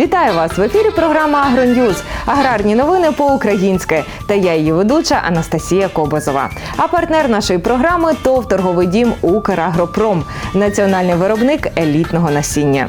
Вітаю вас в ефірі. Програма «Агроньюз» – аграрні новини по-українськи. Та я її ведуча Анастасія Кобозова. А партнер нашої програми ТОВ торговий дім Украгропром, національний виробник елітного насіння.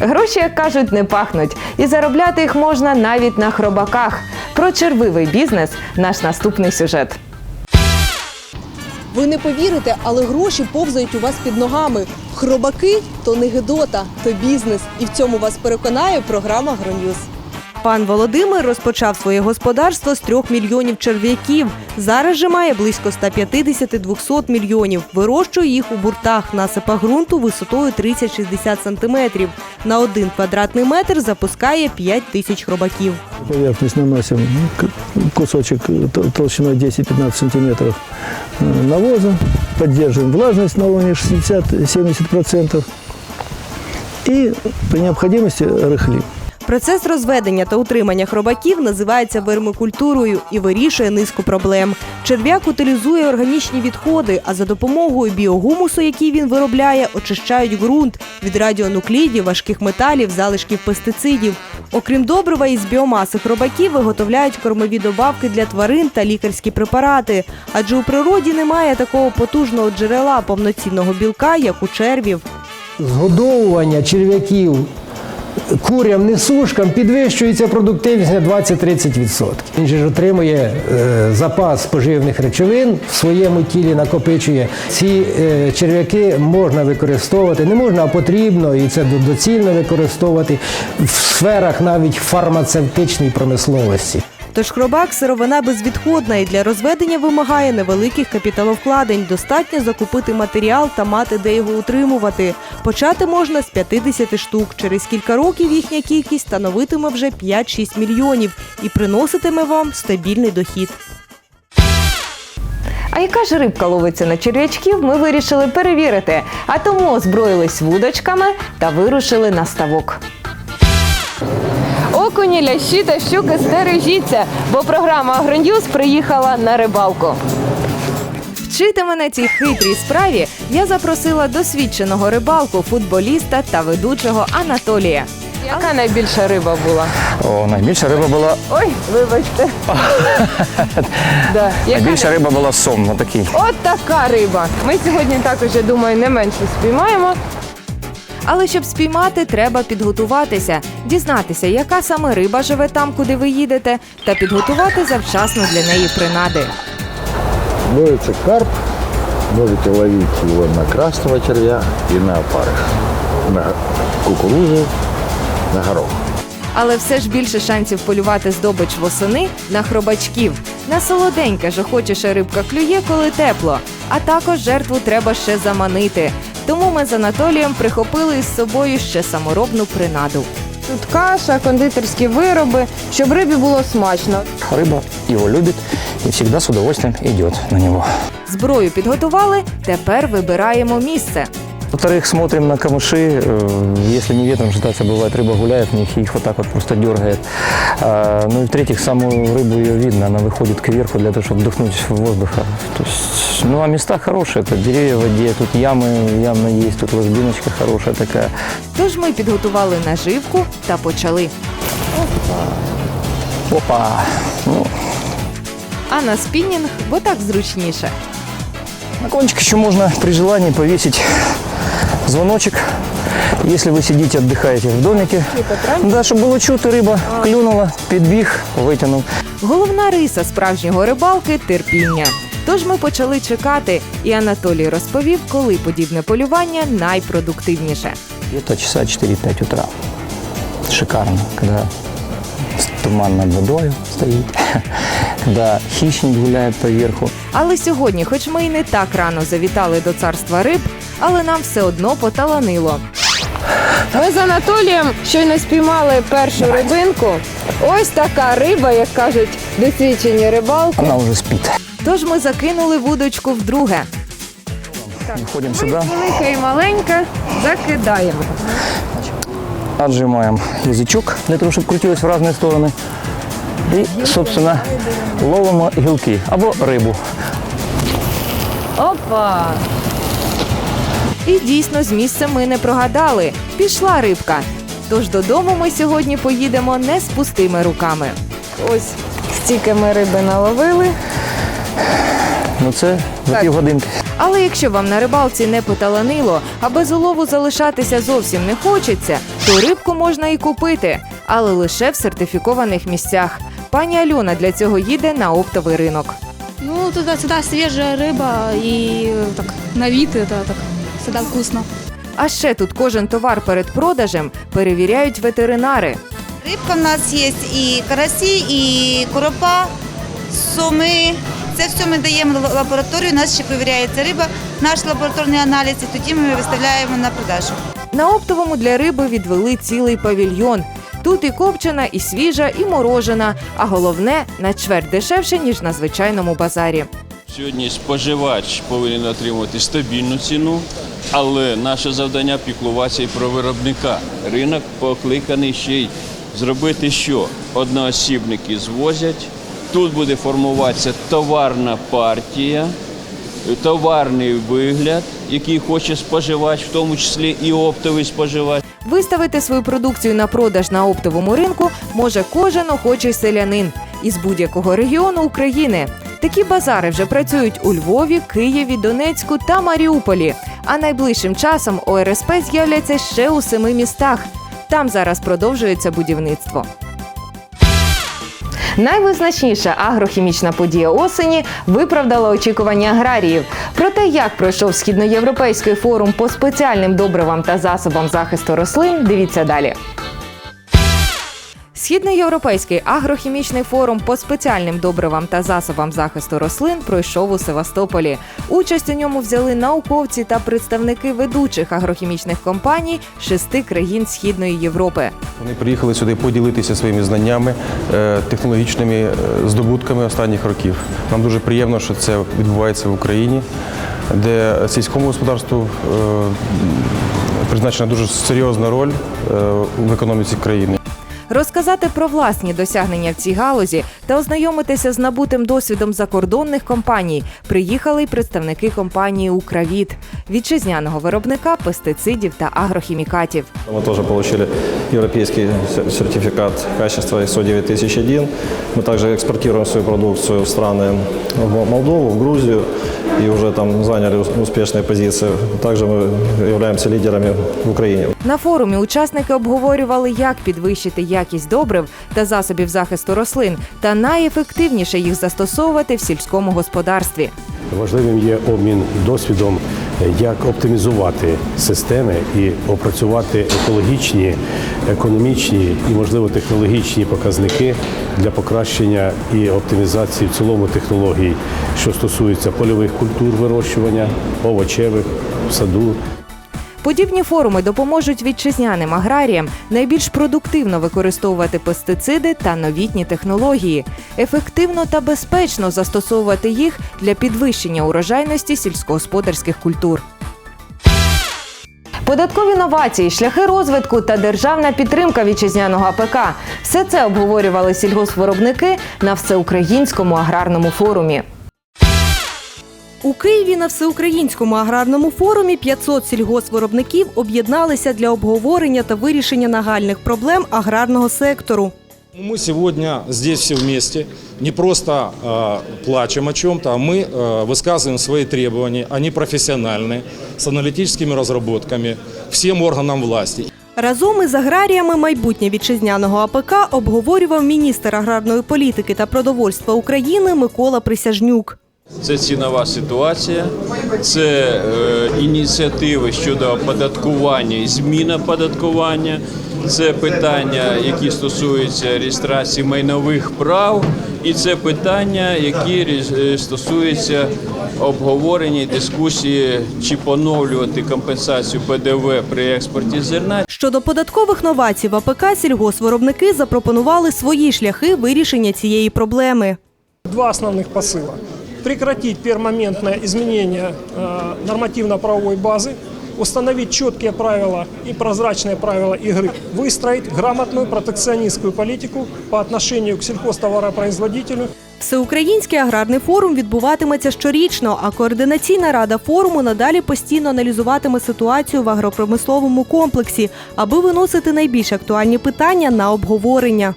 Гроші, як кажуть, не пахнуть, і заробляти їх можна навіть на хробаках. Про червивий бізнес наш наступний сюжет. Ви не повірите, але гроші повзають у вас під ногами. Хробаки то не гидота, то бізнес. І в цьому вас переконає програма «Гроньюз». Пан Володимир розпочав своє господарство з трьох мільйонів черв'яків. Зараз же має близько 150-200 мільйонів. Вирощує їх у буртах насипах ґрунту висотою 30-60 сантиметрів. На один квадратний метр запускає 5 тисяч хробаків. Поверхность наносим ну, к- кусочек э, тол- толщиной 10-15 сантиметров э, навоза, поддерживаем влажность на уровне 60-70% и при необходимости рыхлим. Процес розведення та утримання хробаків називається вермикультурою і вирішує низку проблем. Черв'як утилізує органічні відходи, а за допомогою біогумусу, який він виробляє, очищають ґрунт від радіонуклідів, важких металів, залишків пестицидів. Окрім добрива із біомаси хробаків виготовляють кормові добавки для тварин та лікарські препарати. Адже у природі немає такого потужного джерела повноцінного білка, як у червів. згодовування черв'яків курям, несушкам підвищується продуктивність на 20-30%. Він же ж отримує е, запас поживних речовин в своєму тілі, накопичує. Ці е, черв'яки можна використовувати, не можна, а потрібно, і це доцільно використовувати в сферах навіть фармацевтичної промисловості. Тож хробак сировина безвідходна і для розведення вимагає невеликих капіталовкладень. Достатньо закупити матеріал та мати де його утримувати. Почати можна з 50 штук. Через кілька років їхня кількість становитиме вже 5-6 мільйонів і приноситиме вам стабільний дохід. А яка ж рибка ловиться на черв'ячків, ми вирішили перевірити. А тому озброїлись вудочками та вирушили на ставок. Окуні, лящі та щуки стережіться, бо програма «Агроньюз» приїхала на рибалку. Вчити мене цій хитрій справі я запросила досвідченого рибалку, футболіста та ведучого Анатолія. Яка найбільша риба була? О, найбільша риба була Ой, вибачте. да. Найбільша риба була сом, отакий. От така риба. Ми сьогодні також, я думаю, не менше спіймаємо. Але щоб спіймати, треба підготуватися, дізнатися, яка саме риба живе там, куди ви їдете, та підготувати завчасно для неї принади. Ловится карп, можете ловить его на красного червя и на опарыш, на кукурузу, на горох. Але все ж більше шансів полювати здобич восени на хробачків. На солоденьке ж охочіше рибка клює, коли тепло. А також жертву треба ще заманити. Тому ми з Анатолієм прихопили із собою ще саморобну принаду. Тут каша, кондитерські вироби, щоб рибі було смачно. Риба його любить і завжди з удовольствием йде на нього. Зброю підготували, тепер вибираємо місце. Во-вторых, смотрим на камыши. Э, Если не ветром ждаться, бывает, рыба гуляет в них и их вот так вот просто дергает. А, Ну и в-третьих, саму рыбу ее видно, она выходит кверху для того, чтобы вдохнуть воздуха. То есть, ну а места хорошие, это деревья в воде, тут ямы явно есть, тут ложбиночка хорошая такая. Тож ми підготували наживку та почали. Опа! Ну, А на спінінг, бо так зручніше. На кончик еще можно при желании повесить звоночек, если вы сидите, отдыхаете в домике. Да, чтобы было чуто, рыба клюнула, підбіг, витягнув. Головна риса справжнього рибалки терпіння. Тож ми почали чекати, і Анатолій розповів, коли подібне полювання найпродуктивніше. Где-то часа 4-5 утра. Шикарно, когда с- туман над водой стоит, когда хищник гуляет по верху. Але сьогодні, хоч ми й не так рано завітали до царства риб, але нам все одно поталанило. Ми з Анатолієм щойно спіймали першу рибинку. Ось така риба, як кажуть досвідчені рибалки. Она уже спит. Тож ми закинули вудочку вдруге. Входим сюда, Велика і маленька закидаємо. отжимаем язычок для того, чтобы крутилось в разные стороны. И, собственно, ловимо гілки або рибу. Опа! І дійсно з місця ми не прогадали. Пішла рибка. Тож додому ми сьогодні поїдемо не з пустими руками. Ось стільки ми риби наловили. Ну це за Так. півгодинки. Але якщо вам на рибалці не поталанило, а без улову залишатися зовсім не хочеться, то рибку можна і купити, але лише в сертифікованих місцях. Пані Альона для цього їде на оптовий ринок. Ну, туда всегда свежая рыба и э, так на вид это так всегда вкусно. А ще тут кожен товар перед продажем перевіряють ветеринари. Рибка в нас є і карасі, і коропа, соми. Це все ми даємо в лабораторію, у нас ще перевіряється риба, наш лабораторний аналіз, і тоді ми виставляємо на продажу. На оптовому для риби відвели цілий павільйон. Тут і копчена, і свіжа, і морожена, а головне на чверть дешевше, ніж на звичайному базарі. Сьогодні споживач повинен отримувати стабільну ціну, але наше завдання піклуватися і про виробника. Ринок покликаний ще й зробити що? Одноосібники звозять, тут буде формуватися товарна партія, товарний вигляд, який хоче споживач, в тому числі і оптовий споживач. Виставити свою продукцію на продаж на оптовому ринку може кожен охочий селянин із будь-якого регіону України. Такі базари вже працюють у Львові, Києві, Донецьку та Маріуполі. А найближчим часом ОРСП з'являться ще у семи містах. Там зараз продовжується будівництво. Найвизначніша агрохімічна подія осені виправдала очікування аграріїв. Про те, як пройшов східноєвропейський форум по спеціальним добривам та засобам захисту рослин, дивіться далі. Східноєвропейський агрохімічний форум по спеціальним добривам та засобам захисту рослин пройшов у Севастополі. Участь у ньому взяли науковці та представники ведучих агрохімічних компаній шести країн Східної Європи. Вони приїхали сюди поділитися своїми знаннями, е, технологічними е, здобутками останніх років. Нам дуже приємно, що це відбувається в Україні, де сільському господарству е, призначена дуже серйозна роль в економіці країни Розказати про власні досягнення в цій галузі та ознайомитися з набутим досвідом закордонних компаній приїхали й представники компанії Укравіт, вітчизняного виробника пестицидів та агрохімікатів. Мы тоже получили европейский сер- сертификат качества ISO 9001. Мы также экспортируем свою продукцию в страны в Мол- Молдову, в Грузию и уже там заняли ус- успешные позиции. Также мы являемся лидерами в Украине. На форумі учасники обговорювали, як підвищити якість добрив та засобів захисту рослин, та найефективніше їх застосовувати в сільському господарстві. Важливим є обмін досвідом, як оптимізувати системи і опрацювати екологічні, економічні і, можливо, технологічні показники для покращення і оптимізації в цілому технологій, що стосується польових культур вирощування, овочевих, саду, Подібні форуми допоможуть вітчизняним аграріям найбільш продуктивно використовувати пестициди та новітні технології, ефективно та безпечно застосовувати їх для підвищення урожайності сільськогосподарських культур. Податкові новації, шляхи розвитку та державна підтримка вітчизняного АПК – все це обговорювали сільгоспвиробники на всеукраїнському аграрному форумі. У Києві на всеукраїнському аграрному форумі 500 сільгоспвиробників об'єдналися для обговорення та вирішення нагальних проблем аграрного сектору. Мы сегодня здесь все вместе не просто э, плачем о чем-то, а мы э, высказываем свои требования. Они профессиональные, с аналитическими разработками, всем органам власти. Разом із аграріями майбутнє вітчизняного АПК обговорював міністр аграрної політики та продовольства України Микола Присяжнюк. Це цінова ситуація, це е, ініціативи щодо оподаткування і зміна оподаткування, це питання, які стосуються реєстрації майнових прав, і це питання, які е, стосуються обговорення і дискусії, чи поновлювати компенсацію ПДВ при експорті зерна, Щодо податкових новацій в АПК сільгоспвиробники запропонували свої шляхи вирішення цієї проблеми. Два основных посыла Прекратить пермоментное изменение э, нормативно-правовой базы, установить четкие правила и прозрачные правила игры, выстроить грамотную протекционистскую политику по отношению к сельхозтоваропроизводителю Всеукраїнський аграрний форум відбуватиметься щорічно, а координаційна рада форуму надалі постійно аналізуватиме ситуацію в агропромисловому комплексі, аби виносити найбільш актуальні питання на обговорення.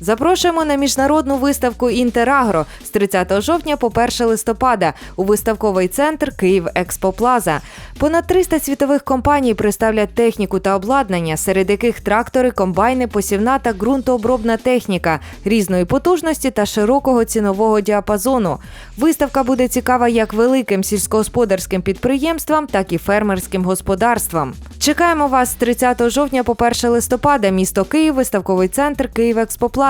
Запрошуємо на міжнародну виставку Інтерагро з 30 жовтня по 1 листопада у виставковий центр Київ Експоплаза. Понад 300 світових компаній представлять техніку та обладнання, серед яких трактори, комбайни, посівна та ґрунтообробна техніка різної потужності та широкого цінового діапазону. Виставка буде цікава як великим сільськогосподарським підприємствам, так і фермерським господарствам. Чекаємо вас з 30 жовтня по 1 листопада. Місто Київ, виставковий центр Київ Експоплаза,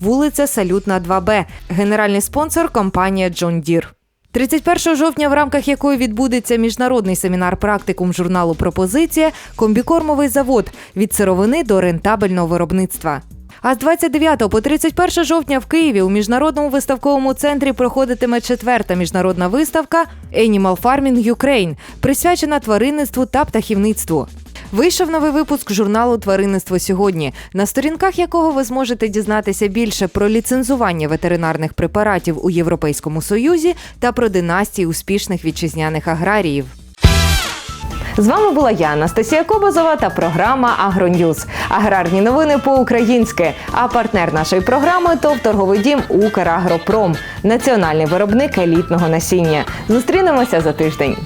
вулиця Салютна 2Б. Генеральний спонсор компанія Джон Дір. 31 жовтня, в рамках якої відбудеться міжнародний семінар практикум журналу Пропозиція комбікормовий завод від сировини до рентабельного виробництва. А з 29 по 31 жовтня в Києві у міжнародному виставковому центрі проходитиме четверта міжнародна виставка Animal Farming Ukraine, присвячена тваринництву та птахівництву. Вийшов новий випуск журналу Тваринництво сьогодні, на сторінках якого ви зможете дізнатися більше про ліцензування ветеринарних препаратів у Європейському Союзі та про династії успішних вітчизняних аграріїв. З вами була я, Анастасія Кобозова та програма Агроньюз. Аграрні новини по-українськи. А партнер нашої програми ТОВ торговий дім Украгропром, національний виробник елітного насіння. Зустрінемося за тиждень.